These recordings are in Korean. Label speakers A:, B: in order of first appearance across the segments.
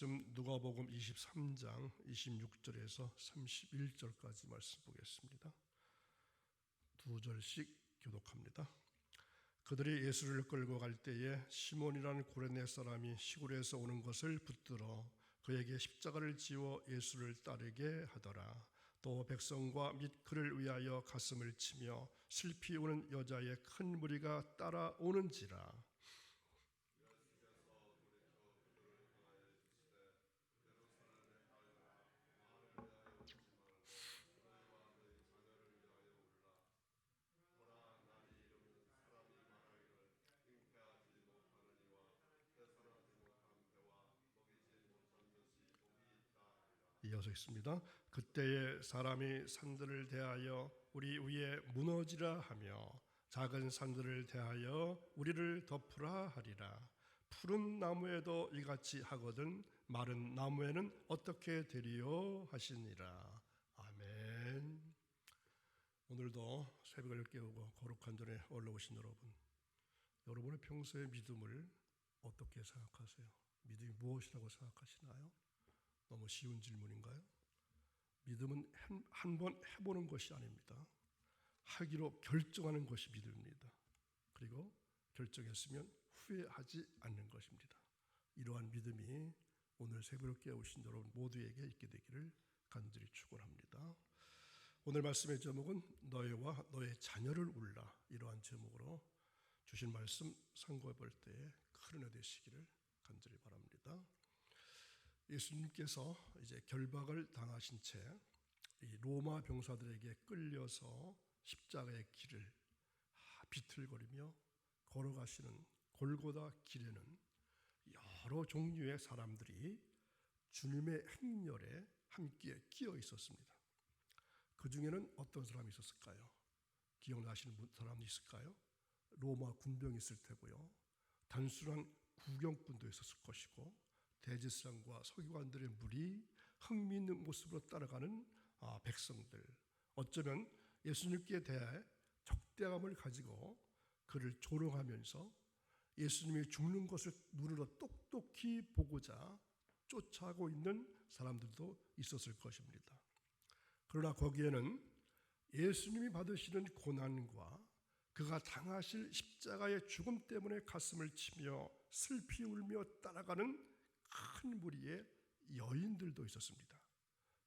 A: 좀 누가복음 23장 26절에서 31절까지 말씀 보겠습니다. 두 절씩 교독합니다. 그들이 예수를 끌고 갈 때에 시몬이라는 고레네 사람이 시골에서 오는 것을 붙들어 그에게 십자가를 지워 예수를 따르게 하더라. 또 백성과 및 그를 위하여 가슴을 치며 슬피 우는 여자의 큰 무리가 따라오는지라. 이어서 있습니다. 그때에 사람이 산들을 대하여 우리 위에 무너지라 하며 작은 산들을 대하여 우리를 덮으라 하리라. 푸른 나무에도 이같이 하거든 마른 나무에는 어떻게 되리요 하시니라. 아멘. 오늘도 새벽을 깨우고 거룩한 전에 올라오신 여러분, 여러분의 평소의 믿음을 어떻게 생각하세요? 믿음이 무엇이라고 생각하시나요? 너무 쉬운 질문인가요? 믿음은 한 번 해보는 것이 아닙니다. 하기로 결정하는 것이 믿음입니다. 그리고 결정했으면 후회하지 않는 것입니다. 이러한 믿음이 오늘 새벽을 깨우신 여러분 모두에게 있게 되기를 간절히 축원합니다. 오늘 말씀의 제목은 너희와 너의 자녀를 울라 이러한 제목으로 주신 말씀 상고해 볼 때에 큰 은혜 되시기를 간절히 바랍니다. 예수님께서 이제 결박을 당하신 채 로마 병사들에게 끌려서 십자가의 길을 비틀거리며 걸어가시는 골고다 길에는 여러 종류의 사람들이 주님의 행렬에 함께 끼어 있었습니다. 그 중에는 어떤 사람이 있었을까요? 기억나시는 사람이 있을까요? 로마 군병이 있을 테고요. 단순한 구경꾼도 있었을 것이고 대제사장과 서기관들의 무리, 흥미있는 모습으로 따라가는 아, 백성들, 어쩌면 예수님께 대해 적대감을 가지고 그를 조롱하면서 예수님이 죽는 것을 눈으로 똑똑히 보고자 쫓아가고 있는 사람들도 있었을 것입니다. 그러나 거기에는 예수님이 받으시는 고난과 그가 당하실 십자가의 죽음 때문에 가슴을 치며 슬피 울며 따라가는 큰 무리의 여인들도 있었습니다.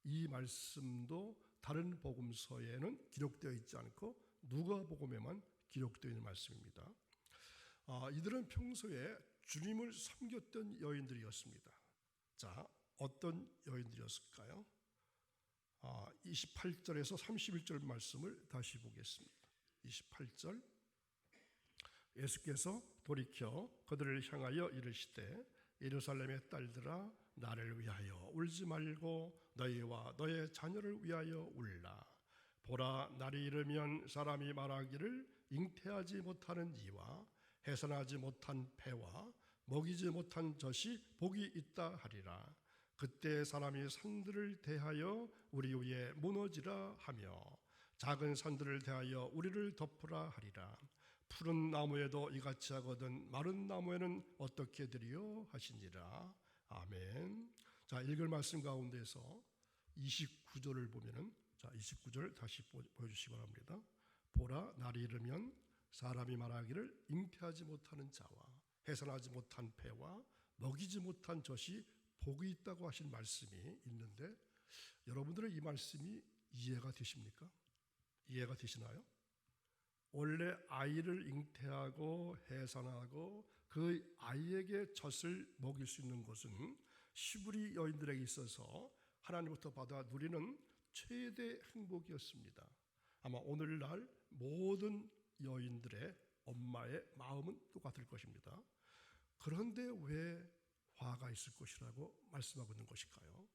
A: 이 말씀도 다른 복음서에는 기록되어 있지 않고 누가복음에만 기록되어 있는 말씀입니다. 아, 이들은 평소에 주님을 섬겼던 여인들이었습니다. 자, 어떤 여인들이었을까요? 아, 28절에서 31절 말씀을 다시 보겠습니다. 28절 예수께서 돌이켜 그들을 향하여 이르시되 예루살렘의 딸들아 나를 위하여 울지 말고 너희와 너의 자녀를 위하여 울라. 보라 날이 이르면 사람이 말하기를 잉태하지 못하는 이와 해산하지 못한 배와 먹이지 못한 젖이 복이 있다 하리라. 그때 사람이 산들을 대하여 우리 위에 무너지라 하며 작은 산들을 대하여 우리를 덮으라 하리라 푸른 나무에도 이같이 하거든 마른 나무에는 어떻게 되리요 하시니라. 아멘. 자, 읽을 말씀 가운데서 29절을 보면은 자, 29절 다시 보여 주시기 바랍니다. 보라, 날이 이르면 사람이 말하기를 잉태하지 못하는 자와 해산하지 못한 배와 먹이지 못한 젖이 복이 있다고 하신 말씀이 있는데 여러분들은 이 말씀이 이해가 되십니까? 이해가 되시나요? 원래 아이를 잉태하고 해산하고 그 아이에게 젖을 먹일 수 있는 것은 시부리 여인들에게 있어서 하나님부터 받아 누리는 최대 행복이었습니다. 아마 오늘날 모든 여인들의 엄마의 마음은 똑같을 것입니다. 그런데 왜 화가 있을 것이라고 말씀하고 있는 것일까요?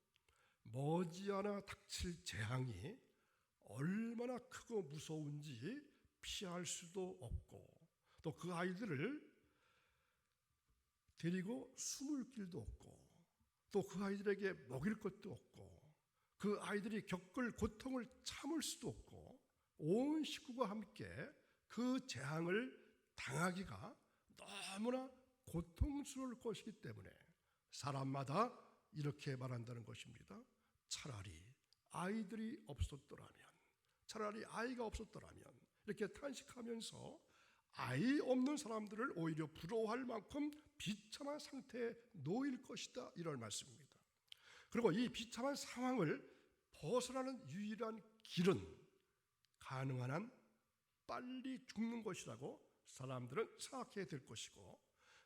A: 머지않아 닥칠 재앙이 얼마나 크고 무서운지 피할 수도 없고 또 그 아이들을 데리고 숨을 길도 없고 또 그 아이들에게 먹일 것도 없고 그 아이들이 겪을 고통을 참을 수도 없고 온 식구가 함께 그 재앙을 당하기가 너무나 고통스러울 것이기 때문에 사람마다 이렇게 말한다는 것입니다. 차라리 아이들이 없었더라면, 차라리 아이가 없었더라면 이렇게 탄식하면서 아이 없는 사람들을 오히려 부러워할 만큼 비참한 상태에 놓일 것이다 이런 말씀입니다. 그리고 이 비참한 상황을 벗어나는 유일한 길은 가능한 한 빨리 죽는 것이라고 사람들은 생각해야 될 것이고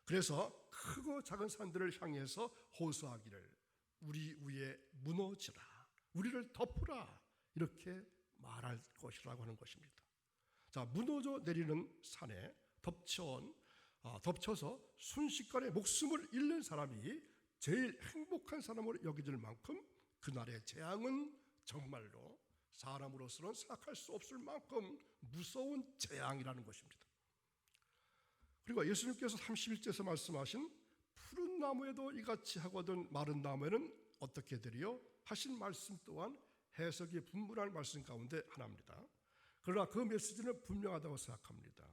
A: 그래서 크고 작은 산들을 향해서 호소하기를 우리 위에 무너지라 우리를 덮으라 이렇게 말할 것이라고 하는 것입니다. 자 무너져 내리는 산에 덮쳐 아, 덮쳐서 순식간에 목숨을 잃는 사람이 제일 행복한 사람으로 여겨질 만큼 그날의 재앙은 정말로 사람으로서는 생각할 수 없을 만큼 무서운 재앙이라는 것입니다. 그리고 예수님께서 31절에서 말씀하신 푸른 나무에도 이같이 하거든 마른 나무에는 어떻게 되리요? 하신 말씀 또한 해석이 분분한 말씀 가운데 하나입니다. 그러나 그 메시지는 분명하다고 생각합니다.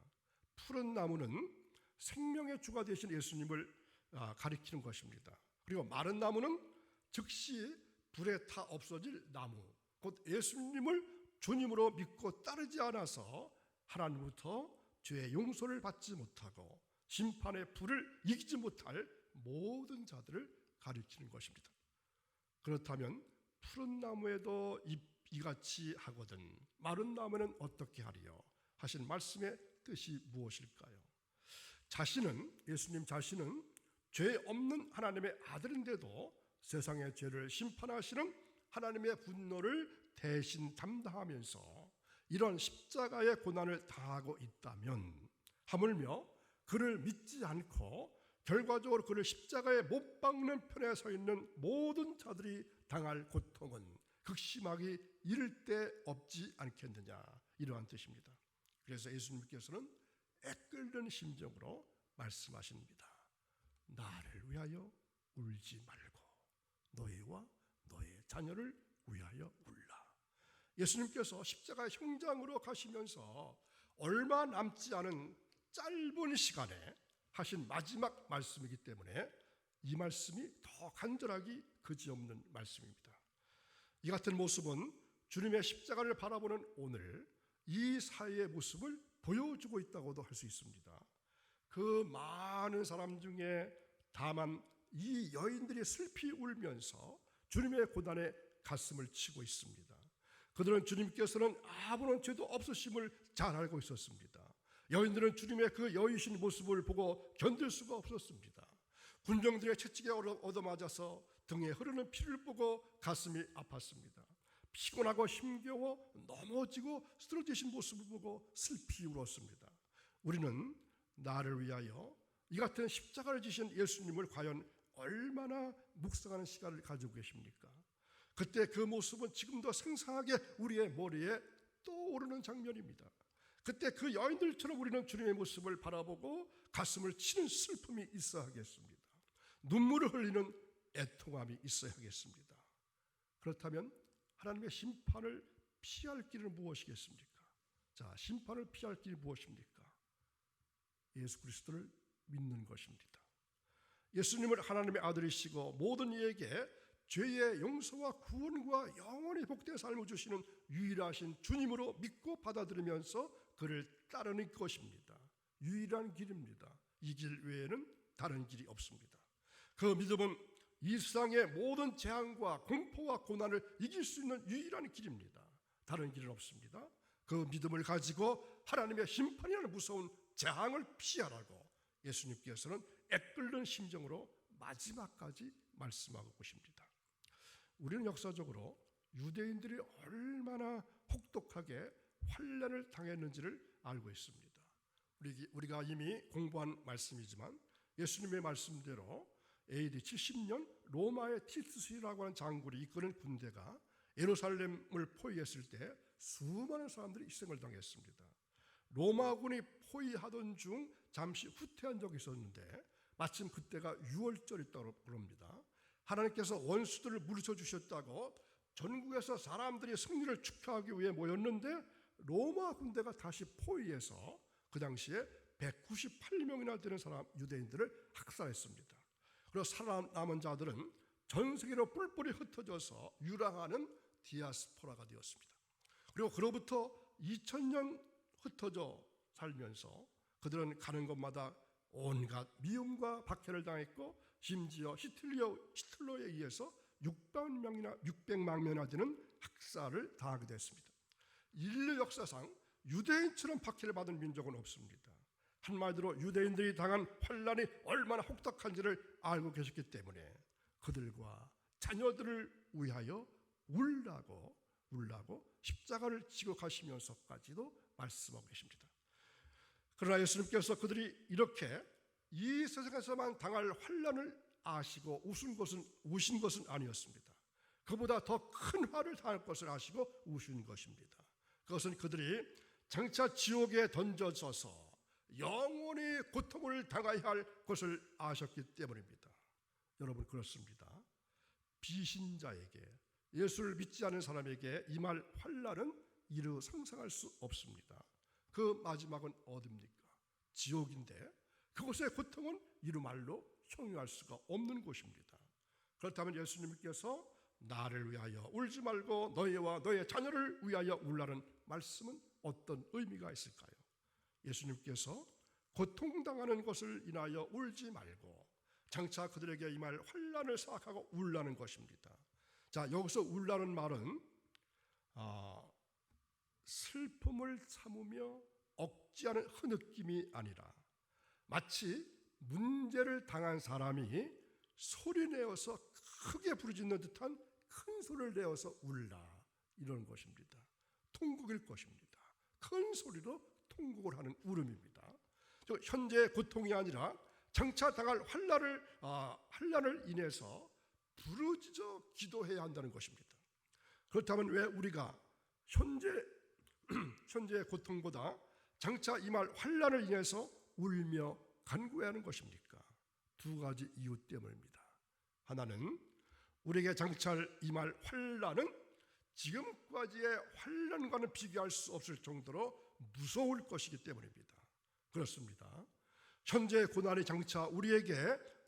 A: 푸른 나무는 생명의 주가 되신 예수님을 아, 가리키는 것입니다. 그리고 마른 나무는 즉시 불에 타 없어질 나무, 곧 예수님을 주님으로 믿고 따르지 않아서 하나님부터 죄의 용서를 받지 못하고 심판의 불을 이기지 못할 모든 자들을 가리키는 것입니다. 그렇다면 푸른 나무에도 이, 이같이 하거든 마른 나무는 어떻게 하리요? 하신 말씀의 뜻이 무엇일까요? 자신은 예수님 자신은 죄 없는 하나님의 아들인데도 세상의 죄를 심판하시는 하나님의 분노를 대신 담당하면서 이런 십자가의 고난을 당하고 있다면 하물며 그를 믿지 않고 결과적으로 그를 십자가에 못 박는 편에 서 있는 모든 자들이 당할 고통은 극심하게 이를 데 없지 않겠느냐 이러한 뜻입니다. 그래서 예수님께서는 애끓는 심정으로 말씀하십니다. 나를 위하여 울지 말고 너희와 너의 자녀를 위하여 울라. 예수님께서 십자가 형장으로 가시면서 얼마 남지 않은 짧은 시간에 하신 마지막 말씀이기 때문에 이 말씀이 더 간절하기 그지없는 말씀입니다. 이 같은 모습은 주님의 십자가를 바라보는 오늘 이 사회의 모습을 보여주고 있다고도 할 수 있습니다. 그 많은 사람 중에 다만 이 여인들이 슬피 울면서 주님의 고단에 가슴을 치고 있습니다. 그들은 주님께서는 아무런 죄도 없으심을 잘 알고 있었습니다. 여인들은 주님의 그 여유신 모습을 보고 견딜 수가 없었습니다. 군정들의 채찍에 얻어맞아서 등에 흐르는 피를 보고 가슴이 아팠습니다. 피곤하고 힘겨워 넘어지고 쓰러지신 모습을 보고 슬피 울었습니다. 우리는 나를 위하여 이 같은 십자가를 지신 예수님을 과연 얼마나 묵상하는 시간을 가지고 계십니까? 그때 그 모습은 지금도 생생하게 우리의 머리에 떠오르는 장면입니다. 그때 그 여인들처럼 우리는 주님의 모습을 바라보고 가슴을 치는 슬픔이 있어야 하겠습니다. 눈물을 흘리는 애통함이 있어야 하겠습니다. 그렇다면 하나님의 심판을 피할 길은 무엇이겠습니까? 자, 심판을 피할 길이 무엇입니까? 예수 그리스도를 믿는 것입니다. 예수님을 하나님의 아들이시고 모든 이에게 죄의 용서와 구원과 영원히 복된 삶을 주시는 유일하신 주님으로 믿고 받아들이면서 그를 따르는 것입니다. 유일한 길입니다. 이 길 외에는 다른 길이 없습니다. 그 믿음은 이 세상의 모든 재앙과 공포와 고난을 이길 수 있는 유일한 길입니다. 다른 길은 없습니다. 그 믿음을 가지고 하나님의 심판이라는 무서운 재앙을 피하라고 예수님께서는 애끓는 심정으로 마지막까지 말씀하고 계십니다. 우리는 역사적으로 유대인들이 얼마나 혹독하게 환란을 당했는지를 알고 있습니다. 우리가 이미 공부한 말씀이지만 예수님의 말씀대로 AD 70년 로마의 티투스라고 하는 장군이 이끄는 군대가 예루살렘을 포위했을 때 수많은 사람들이 희생을 당했습니다. 로마군이 포위하던 중 잠시 후퇴한 적이 있었는데 마침 그때가 6월절이었다고 그럽니다. 하나님께서 원수들을 물리쳐 주셨다고 전국에서 사람들이 승리를 축하하기 위해 모였는데 로마 군대가 다시 포위해서 그 당시에 198명이나 되는 사람 유대인들을 학살했습니다. 그리고 살아남은 자들은 전 세계로 뿔뿔이 흩어져서 유랑하는 디아스포라가 되었습니다. 그리고 그로부터 2000년 흩어져 살면서 그들은 가는 곳마다 온갖 미움과 박해를 당했고 심지어 히틀러, 히틀러에 의해서 600명이나 600만 명이나 되는 학살을 당하게 됐습니다. 인류 역사상 유대인처럼 박해를 받은 민족은 없습니다. 한마디로 유대인들이 당한 환란이 얼마나 혹독한지를 알고 계셨기 때문에 그들과 자녀들을 위하여 울라고 울라고 십자가를 지고 가시면서까지도 말씀하고 계십니다. 그러나 예수님께서 그들이 이렇게 이 세상에서만 당할 환란을 아시고 우신 것은 우신 것은 아니었습니다. 그보다 더 큰 화를 당할 것을 아시고 우신 것입니다. 그것은 그들이 장차 지옥에 던져져서 영원히 고통을 당해야 할 것을 아셨기 때문입니다. 여러분 그렇습니다. 비신자에게 예수를 믿지 않은 사람에게 이말 환란은 이루 상상할 수 없습니다. 그 마지막은 어딥니까? 지옥인데 그곳의 고통은 이루 말로 형용할 수가 없는 곳입니다. 그렇다면 예수님께서 나를 위하여 울지 말고 너희와 너의 자녀를 위하여 울라는 말씀은 어떤 의미가 있을까요? 예수님께서 고통당하는 것을 인하여 울지 말고 장차 그들에게 이 말 환란을 생각하고 울라는 것입니다. 자 여기서 울라는 말은 아, 슬픔을 참으며 억지하는 흐느낌이 아니라 마치 문제를 당한 사람이 소리내어서 크게 부르짖는 듯한 큰 소리를 내어서 울라 이런 것입니다. 통곡일 것입니다. 큰 소리로 통곡을 하는 울음입니다. 현재 고통이 아니라 장차 당할 환란을 아, 환란을 인해서 부르짖어 기도해야 한다는 것입니다. 그렇다면 왜 우리가 현재 현재의 고통보다 장차 이말 환란을 인해서 울며 간구해야 하는 것입니까? 두 가지 이유 때문입니다. 하나는 우리에게 이말 환란은 지금까지의 환란과는 비교할 수 없을 정도로 무서울 것이기 때문입니다. 그렇습니다. 현재 고난이 장차 우리에게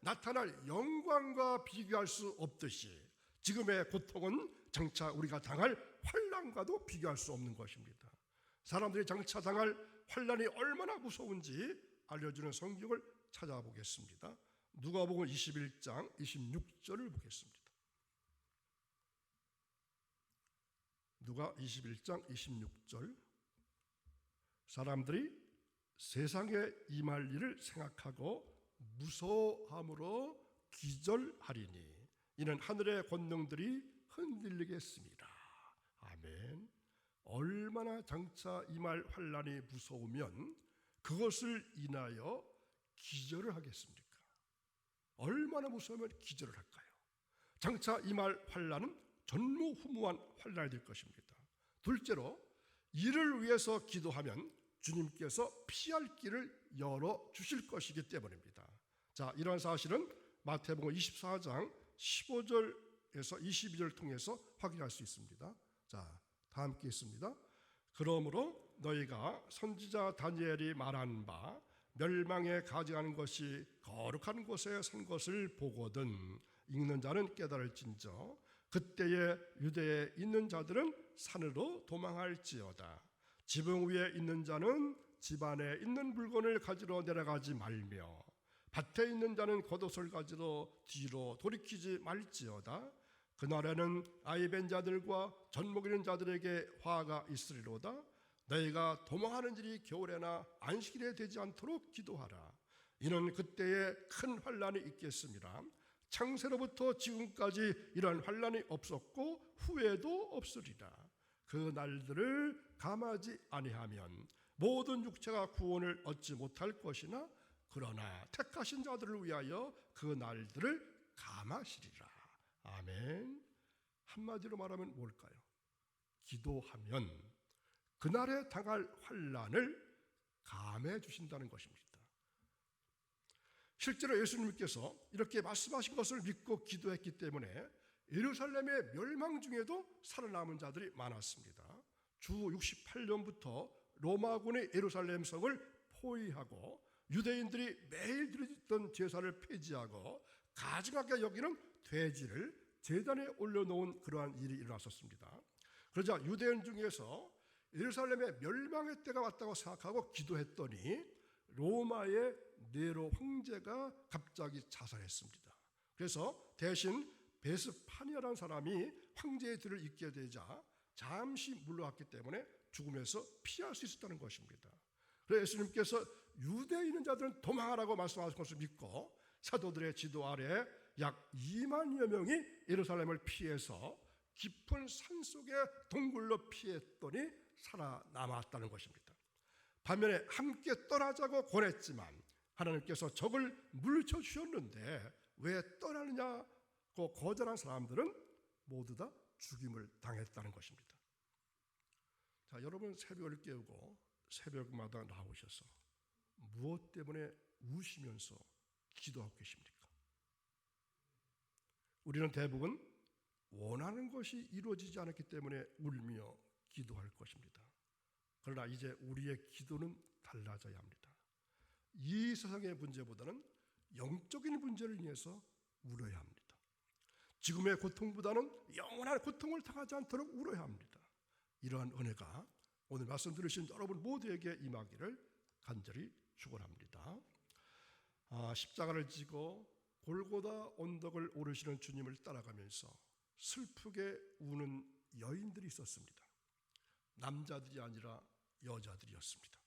A: 나타날 영광과 비교할 수 없듯이 지금의 고통은 장차 우리가 당할 환란과도 비교할 수 없는 것입니다. 사람들이 장차 당할 환란이 얼마나 무서운지 알려주는 성경을 찾아보겠습니다. 누가복음 21장 26절을 보겠습니다. 누가 21장 26절 사람들이 세상에 임할 일을 생각하고 무서함으로 기절하리니 이는 하늘의 권능들이 흔들리겠습니다. 아멘. 얼마나 장차 임할 환란이 무서우면 그것을 인하여 기절을 하겠습니까? 얼마나 무서우면 기절을 할까요? 장차 임할 환란은 전무후무한 환란이 될 것입니다. 둘째로 이를 위해서 기도하면 주님께서 피할 길을 열어 주실 것이기 때문입니다. 자, 이러한 사실은 마태복음 24장 15절에서 22절 통해서 확인할 수 있습니다. 자, 다 함께 있습니다. 그러므로 너희가 선지자 다니엘이 말한 바 멸망에 가져가는 것이 거룩한 곳에 산 것을 보거든 읽는 자는 깨달을진저 그때에 유대에 있는 자들은 산으로 도망할지어다 지붕 위에 있는 자는 집 안에 있는 물건을 가지러 내려가지 말며 밭에 있는 자는 겉옷을 가지러 뒤로 돌이키지 말지어다. 그날에는 아이벤 자들과 젖먹이는 자들에게 화가 있으리로다. 너희가 도망하는 일이 겨울에나 안식일에 되지 않도록 기도하라. 이는 그때에 큰 환란이 있겠습니다. 창세로부터 지금까지 이러한 환란이 없었고 후에도 없으리라. 그 날들을 감하지 아니하면 모든 육체가 구원을 얻지 못할 것이나 그러나 택하신 자들을 위하여 그 날들을 감하시리라. 아멘. 한마디로 말하면 뭘까요? 기도하면 그날에 당할 환란을 감해 주신다는 것입니다. 실제로 예수님께서 이렇게 말씀하신 것을 믿고 기도했기 때문에 예루살렘의 멸망 중에도 살아남은 자들이 많았습니다. 주 68년부터 로마군의 예루살렘 성을 포위하고 유대인들이 매일 드리던 제사를 폐지하고 가증하게 여기는 돼지를 제단에 올려놓은 그러한 일이 일어났었습니다. 그러자 유대인 중에서 예루살렘의 멸망의 때가 왔다고 생각하고 기도했더니 로마의 네로 황제가 갑자기 자살했습니다. 그래서 대신 베스파니아라는 사람이 황제의 뒤를 잇게 되자 잠시 물러왔기 때문에 죽음에서 피할 수 있었다는 것입니다. 그래서 예수님께서 유대에 있는 자들은 도망하라고 말씀하신 것을 믿고 사도들의 지도 아래 약 2만여 명이 예루살렘을 피해서 깊은 산 속에 동굴로 피했더니 살아남았다는 것입니다. 반면에 함께 떠나자고 권했지만 하나님께서 적을 물리쳐 주셨는데 왜 떠나느냐고 거절한 사람들은 모두 다 죽임을 당했다는 것입니다. 자, 여러분 새벽을 깨우고 새벽마다 나오셔서 무엇 때문에 우시면서 기도하고 계십니까? 우리는 대부분 원하는 것이 이루어지지 않았기 때문에 울며 기도할 것입니다. 그러나 이제 우리의 기도는 달라져야 합니다. 이 세상의 문제보다는 영적인 문제를 인해서 울어야 합니다. 지금의 고통보다는 영원한 고통을 당하지 않도록 울어야 합니다. 이러한 은혜가 오늘 말씀 들으신 여러분 모두에게 임하기를 간절히 축원합니다. 아, 십자가를 지고 골고다 언덕을 오르시는 주님을 따라가면서 슬프게 우는 여인들이 있었습니다. 남자들이 아니라 여자들이었습니다.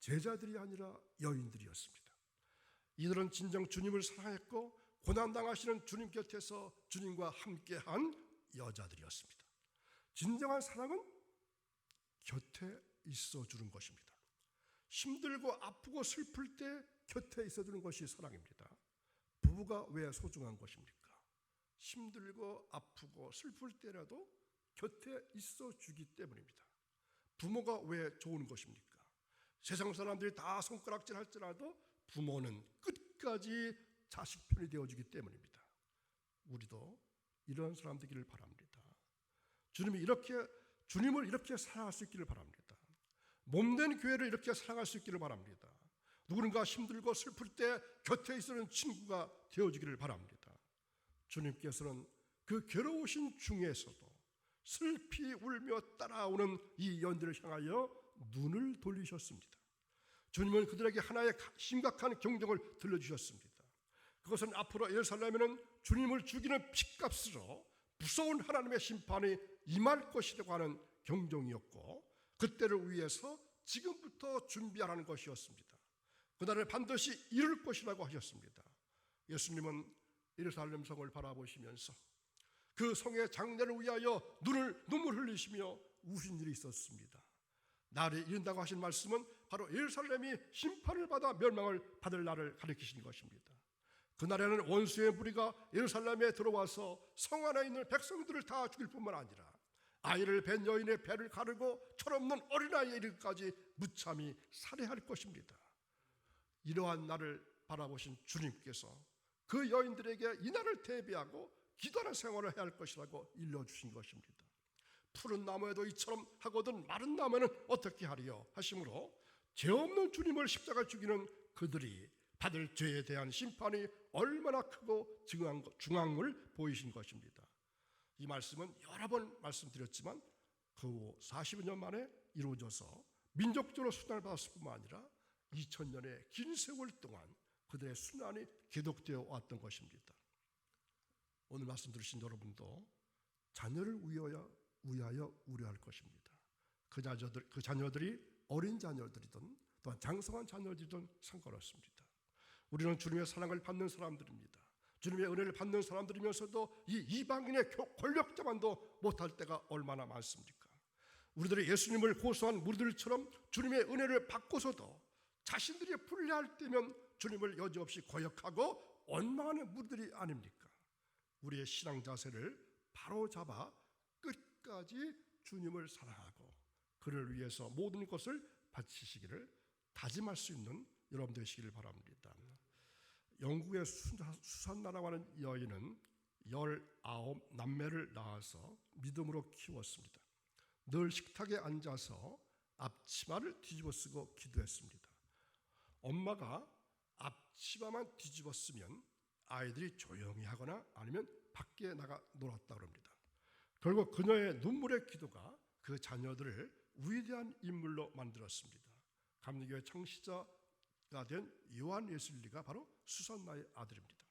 A: 제자들이 아니라 여인들이었습니다. 이들은 진정 주님을 사랑했고 고난 당하시는 주님 곁에서 주님과 함께한 여자들이었습니다. 진정한 사랑은 곁에 있어 주는 것입니다. 힘들고 아프고 슬플 때 곁에 있어 주는 것이 사랑입니다. 부부가 왜 소중한 것입니까? 힘들고 아프고 슬플 때라도 곁에 있어 주기 때문입니다. 부모가 왜 좋은 것입니까? 세상 사람들이 다 손가락질 할지라도 부모는 끝까지 자식 편이 되어주기 때문입니다. 우리도 이런 사람 되기를 바랍니다. 주님이 이렇게 주님을 이렇게 사랑할 수 있기를 바랍니다. 몸된 교회를 이렇게 사랑할 수 있기를 바랍니다. 누군가 힘들고 슬플 때 곁에 있는 친구가 되어주기를 바랍니다. 주님께서는 그 괴로우신 중에서도 슬피 울며 따라오는 이 연들을 향하여 눈을 돌리셨습니다. 주님은 그들에게 하나의 심각한 경종을 들려주셨습니다. 그것은 앞으로 예루살렘에는 주님을 죽이는 핏값으로 무서운 하나님의 심판이 임할 것이라고 하는 경종이었고 그때를 위해서 지금부터 준비하라는 것이었습니다. 그날을 반드시 이룰 것이라고 하셨습니다. 예수님은 예루살렘 성을 바라보시면서 그 성의 장례를 위하여 눈을 눈물 흘리시며 우신 일이 있었습니다. 날이 이른다고 하신 말씀은 바로 예루살렘이 심판을 받아 멸망을 받을 날을 가리키신 것입니다. 그날에는 원수의 무리가 예루살렘에 들어와서 성 안에 있는 백성들을 다 죽일 뿐만 아니라 아이를 뵌 여인의 배를 가르고 철없는 어린아이에 이르기까지 무참히 살해할 것입니다. 이러한 날을 바라보신 주님께서 그 여인들에게 이 날을 대비하고 기도하는 생활을 해야 할 것이라고 일러주신 것입니다. 푸른 나무에도 이처럼 하거든 마른 나무에는 어떻게 하리요 하심으로 죄 없는 주님을 십자가 죽이는 그들이 받을 죄에 대한 심판이 얼마나 크고 걸 보이신 것입니다. 이 말씀은 여러 번 말씀드렸지만 그 40여 년 만에 이루어져서 민족적으로 순환을 받았을 뿐만 아니라 2000년의 긴 세월 동안 그들의 순환이 계속되어 왔던 것입니다. 오늘 말씀 들으신 여러분도 자녀를 위하여, 위하여 우려할 것입니다. 그 자녀들, 그 자녀들이 어린 자녀들이든 또한 장성한 자녀들이든 상관없습니다. 우리는 주님의 사랑을 받는 사람들입니다. 주님의 은혜를 받는 사람들이면서도 이 이방인의 권력자만도 못할 때가 얼마나 많습니까? 우리들이 예수님을 고소한 무리들처럼 주님의 은혜를 받고서도 자신들이 불리할 때면 주님을 여지없이 거역하고 원망하는 무리들이 아닙니까? 우리의 신앙 자세를 바로 잡아 끝까지 주님을 사랑하고 그를 위해서 모든 것을 바치시기를 다짐할 수 있는 여러분 되시기를 바랍니다. 영국의 수산나라고 하는 여인은 열아홉 남매를 낳아서 믿음으로 키웠습니다. 늘 식탁에 앉아서 앞치마를 뒤집어 쓰고 기도했습니다. 엄마가 앞치마만 뒤집어 쓰면 아이들이 조용히 하거나 아니면 밖에 나가 놀았다 그럽니다. 결국 그녀의 눈물의 기도가 그 자녀들을 위대한 인물로 만들었습니다. 감리교의 창시자가 된 요한 예술리가 바로 수산나의 아들입니다.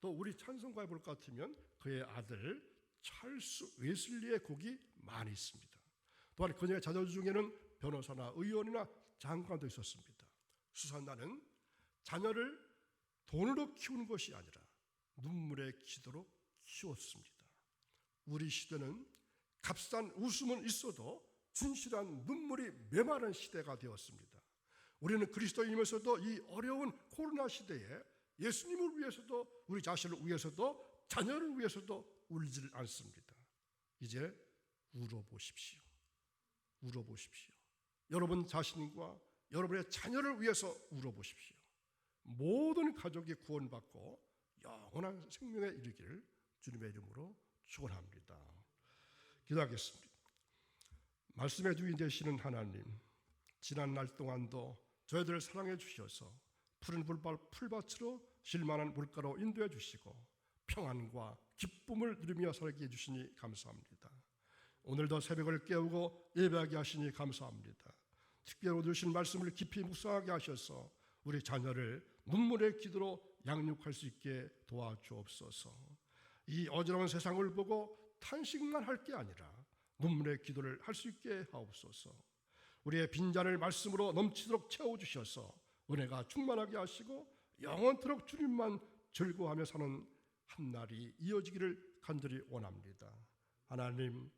A: 또 우리 찬송가에 볼 것 같으면 그의 아들 찰스 웨슬리의 곡이 많이 있습니다. 또한 그녀의 자녀 중에는 변호사나 의원이나 장관도 있었습니다. 수산나는 자녀를 돈으로 키우는 것이 아니라 눈물의 기도로 키웠습니다. 우리 시대는 값싼 웃음은 있어도 진실한 눈물이 메마른 시대가 되었습니다. 우리는 그리스도인이면서도 이 어려운 코로나 시대에 예수님을 위해서도 우리 자신을 위해서도 자녀를 위해서도 울질 않습니다. 이제 울어보십시오. 울어보십시오. 여러분 자신과 여러분의 자녀를 위해서 울어보십시오. 모든 가족이 구원받고 영원한 생명에 이르기를 주님의 이름으로 축원합니다. 기도하겠습니다. 말씀의 주인 되시는 하나님, 지난 날 동안도 저희들을 사랑해 주셔서 푸른 불밭, 풀밭으로 실만한 물가로 인도해 주시고 평안과 기쁨을 누리며 살게 해주시니 감사합니다. 오늘도 새벽을 깨우고 예배하게 하시니 감사합니다. 특별히 주신 말씀을 깊이 묵상하게 하셔서 우리 자녀를 눈물의 기도로 양육할 수 있게 도와주옵소서. 이 어지러운 세상을 보고 탄식만 할 게 아니라 눈물의 기도를 할 수 있게 하옵소서. 우리의 빈잔을 말씀으로 넘치도록 채워 주셔서 은혜가 충만하게 하시고 영원토록 주님만 즐거워하며 사는 한 날이 이어지기를 간절히 원합니다. 하나님,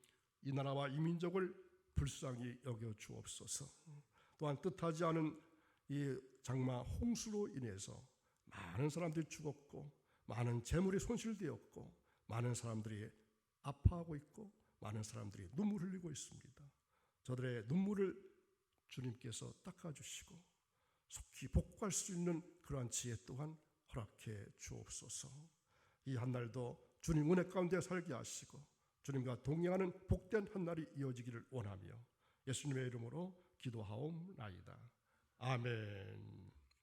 A: 이 나라와 이 민족을 불쌍히 여겨 주옵소서. 또한 뜻하지 않은 이 장마 홍수로 인해서 많은 사람들이 죽었고 많은 재물이 손실되었고 많은 사람들이 아파하고 있고 많은 사람들이 눈물 흘리고 있습니다. 저들의 눈물을 주님께서 닦아주시고 속히 복구할 수 있는 그러한 지혜 또한 허락해 주옵소서. 이 한 날도 주님 은혜 가운데 살게 하시고 주님과 동행하는 복된 한 날이 이어지기를 원하며 예수님의 이름으로 기도하옵나이다. 아멘.